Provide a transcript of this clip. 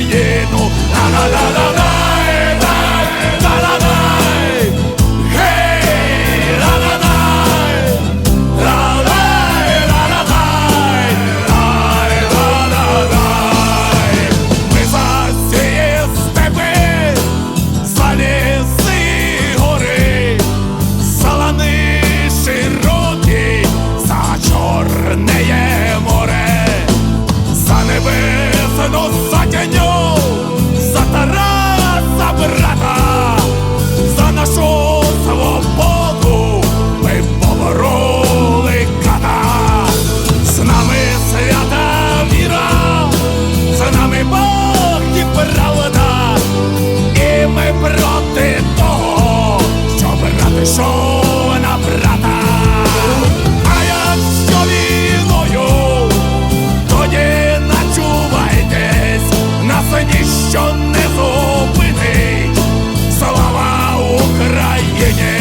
lleno. La la la la la. Yeah.